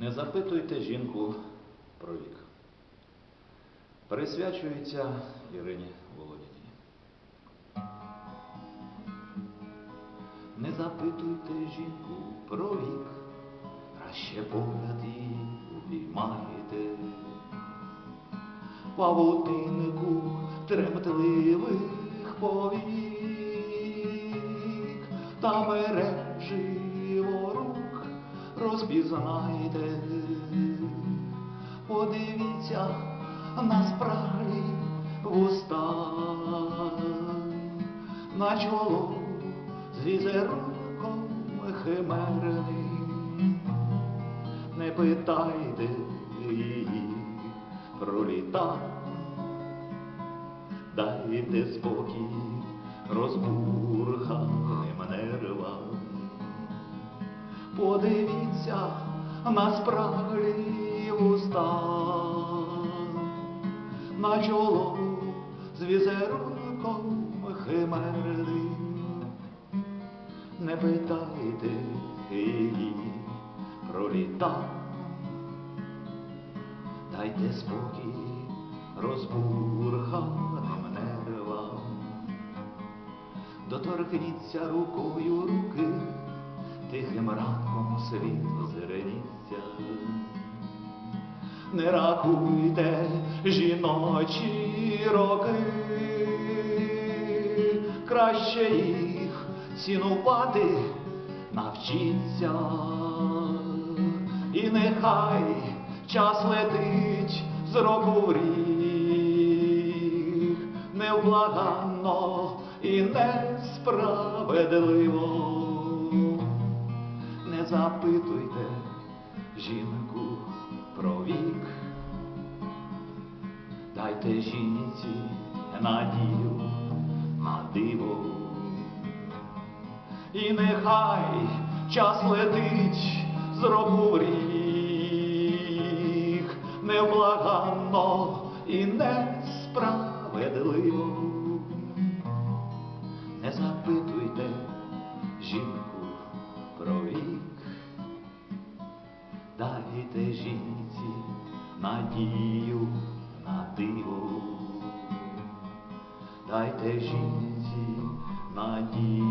Не запитуйте жінку про вік. Присвячується Ірині Володіній. Не запитуйте жінку про вік, краще погляд її упіймайте. Павутиннику тремтливих повік, та рук розпізнайте. Подивіться на спраглі вуста, на чоло з візерунком химерним. Не питайте її про літа, дайте спокій розбурханим нервам. Подивіться на спраглі уста, на чоло з візерунком химерним. Не питайте її про літа, дайте спокій розбурханим нервам. Доторкніться рукою руки, тихим ранком світ озирніться. Не рахуйте жіночі роки, краще їх цінувати навчіться. І нехай час летить з року в рік, невблаганно і несправедливо. Запитуйте жінку про вік, дайте жінці надію на диво. І нехай час летить з рік, невблаганно і несправедливо. Не запитуйте жінку про вік, дайте жінці надію на диво, дайте жінці надію.